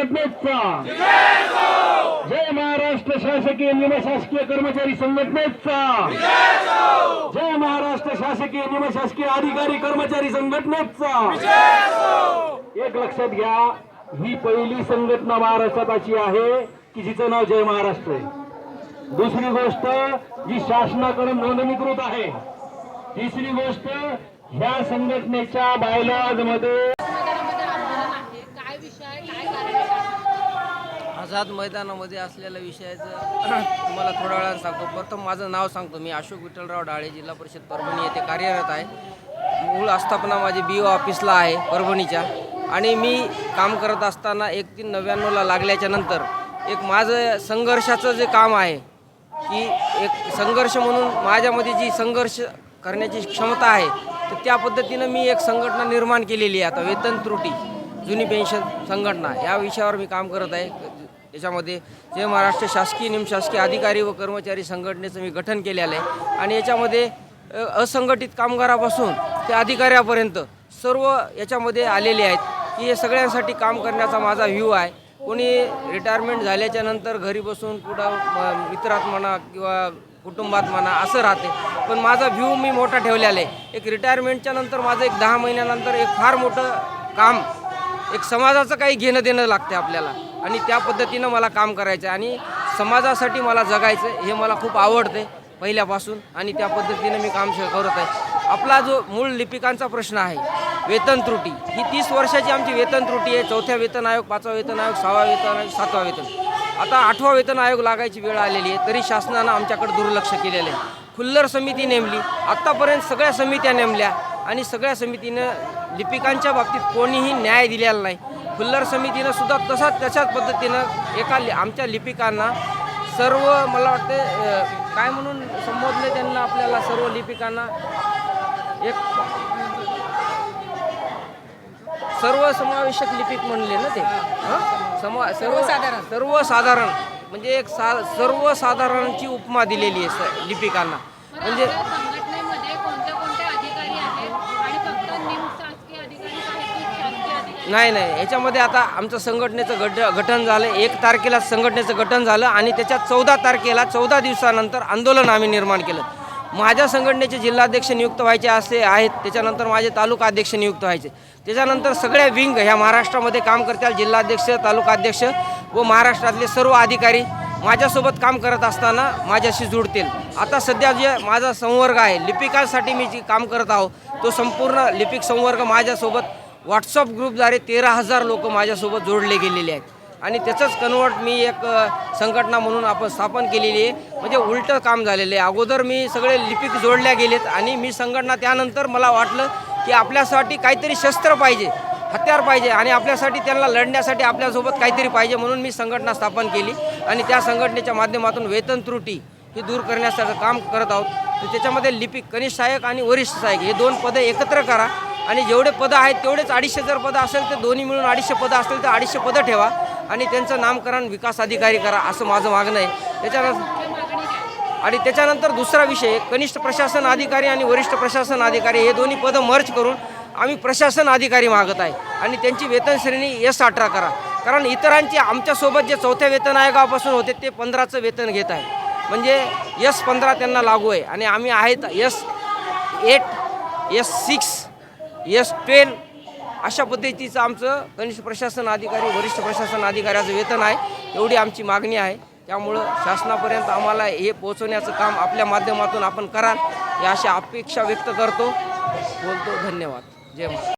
संघटनेचा. जय महाराष्ट्र शासकीय निमशासकीय कर्मचारी संघटनेचा. जय महाराष्ट्र शासकीय निमशासकीय अधिकारी कर्मचारी संघटनेचा. एक लक्षात घ्या ही पहिली संघटना महाराष्ट्रात अशी आहे की जिचं नाव जय महाराष्ट्र आहे. दुसरी गोष्ट जी शासनाकडून नोंदणीकृत आहे. तिसरी गोष्ट ह्या संघटनेच्या बायलॉजमध्ये मैदानामध्ये आंदोलन आहे काय विषय काय कारण आहे काय? आझाद मैदानामध्ये असलेल्या विषयाचं तुम्हाला थोड्या वेळानं सांगतो. प्रथम माझं नाव सांगतो मी. अशोक विठ्ठलराव डाळे जिल्हा परिषद परभणी येथे कार्यरत आहे. मूळ आस्थापना माझी बी ओ ऑफिसला आहे परभणीच्या. आणि मी काम करत असताना एक तीन नव्याण्णवला लागल्याच्या नंतर एक माझं संघर्षाचं जे काम आहे की एक संघर्ष म्हणून माझ्यामध्ये जी संघर्ष करण्याची क्षमता आहे तर त्या पद्धतीनं मी एक संघटना निर्माण केलेली आहे. आता वेतन त्रुटी जुनी पेन्शन संघटना या विषयावर मी काम करत आहे. याच्यामध्ये जे महाराष्ट्र शासकीय निमशासकीय अधिकारी व कर्मचारी संघटनेचं मी गठन केलेलं आहे. आणि याच्यामध्ये असंघटित कामगारापासून ते अधिकाऱ्यापर्यंत सर्व याच्यामध्ये आलेले आहेत की हे सगळ्यांसाठी काम करण्याचा माझा व्ह्यू आहे. कोणी रिटायरमेंट झाल्याच्यानंतर घरी बसून कुठं मित्रात म्हणा किंवा कुटुंबात म्हणा असं राहते. पण माझा व्ह्यू मी मोठा ठेवलेला आहे. एक रिटायरमेंटच्या नंतर माझं एक दहा महिन्यानंतर एक फार मोठं काम एक समाजाचं काही घेणं देणं लागते आपल्याला. आणि त्या पद्धतीनं मला काम करायचं आहे. आणि समाजासाठी मला जगायचं आहे, हे मला खूप आवडते पहिल्यापासून. आणि त्या पद्धतीनं मी काम करत आहे. आपला जो मूळ लिपिकांचा प्रश्न आहे वेतन त्रुटी ही तीस वर्षाची आमची वेतन त्रुटी आहे. चौथ्या वेतन आयोग पाचवा वेतन आयोग सहावा वेतन आयोग सातवा वेतन. आता आठवा वेतन आयोग लागायची वेळ आलेली आहे तरी शासनानं आमच्याकडे दुर्लक्ष केलेलं आहे. खुल्लर समिती नेमली आत्तापर्यंत सगळ्या समित्या नेमल्या. आणि सगळ्या समितीनं लिपिकांच्या बाबतीत कोणीही न्याय दिलेला नाही. खुल्लर समितीनं सुद्धा तसाच त्याच्याच पद्धतीनं एका लि आमच्या लिपिकांना सर्व मला वाटते काय म्हणून संबोधले त्यांना आपल्याला सर्व लिपिकांना? एक सर्व समावेशक लिपिक म्हणले ना ते? समा सर्वसाधारण. सर्वसाधारण. म्हणजे एक सा सर्वसाधारणची उपमा दिलेली आहे स- लिपिकांना. म्हणजे आपल्या संघटनेमध्ये कोणते कोणते अधिकारी आहेत आणि फक्त निमशासकीय अधिकारी आहेत की शासकीय अधिकारी नाही नाही. याच्यामध्ये आता आमचं संघटनेचं गट गठन झालं. एक तारखेला संघटनेचं गठन झालं आणि त्याच्या चौदा तारखेला चौदा दिवसानंतर आंदोलन आम्ही निर्माण केलं. माझ्या संघटनेचे जिल्हाध्यक्ष नियुक्त व्हायचे असे आहेत. त्याच्यानंतर माझे तालुका अध्यक्ष नियुक्त व्हायचे. त्याच्यानंतर सगळ्या विंग ह्या महाराष्ट्रामध्ये काम करतील जिल्हाध्यक्ष तालुका अध्यक्ष व महाराष्ट्रातले सर्व अधिकारी माझ्यासोबत काम करत असताना माझ्याशी जुडतील. आता सध्या जे माझा संवर्ग आहे लिपिकासाठी मी जे काम करत आहो तो संपूर्ण लिपिक संवर्ग माझ्यासोबत व्हॉट्सअप ग्रुपद्वारे तेरा हजार लोक माझ्यासोबत जोडले गेलेले आहेत. आणि त्याचंच कन्वर्ट मी एक संघटना म्हणून आपण स्थापन केलेली आहे. म्हणजे उलटं काम झालेलं आहे. अगोदर मी सगळे लिपिक जोडल्या गेलेत आणि मी संघटना त्यानंतर मला वाटलं की आपल्यासाठी काहीतरी शस्त्र पाहिजे हत्यार पाहिजे आणि आपल्यासाठी त्यांना लढण्यासाठी आपल्यासोबत काहीतरी पाहिजे म्हणून मी संघटना स्थापन केली. आणि त्या संघटनेच्या माध्यमातून वेतन त्रुटी ही दूर करण्यासाठी काम करत आहोत. तर त्याच्यामध्ये लिपिक कनिष्ठ सहाय्यक आणि वरिष्ठ सहाय्यक हे दोन पदं एकत्र करा. आणि जेवढे पदं आहेत तेवढेच अडीचशे जर पदं असेल तर दोन्ही मिळून अडीचशे पदं असतील तर अडीचशे पदं ठेवा. आणि त्यांचं नामकरण विकास अधिकारी करा असं माझं मागणं आहे. त्याच्यानंतर आणि त्याच्यानंतर दुसरा विषय कनिष्ठ प्रशासन अधिकारी आणि वरिष्ठ प्रशासन अधिकारी हे दोन्ही पदं मर्ज करून आम्ही प्रशासन अधिकारी मागत आहे. आणि त्यांची वेतन श्रेणी एस अठरा करा. कारण इतरांची आमच्यासोबत जे चौथ्या वेतन आयोगापासून होते ते पंधराचं वेतन घेत आहे. म्हणजे एस पंधरा त्यांना लागू आहे. आणि आम्ही आहेत S eight S six S twelve अशा पद्धतीचं आमचं कनिष्ठ प्रशासन अधिकारी वरिष्ठ प्रशासन अधिकाऱ्याचं वेतन आहे. एवढी आमची मागणी आहे. त्यामुळं शासनापर्यंत आम्हाला हे पोहोचवण्याचं काम आपल्या माध्यमातून आपण कराल या अशा अपेक्षा व्यक्त करतो. बोलतो धन्यवाद. जय महाराज.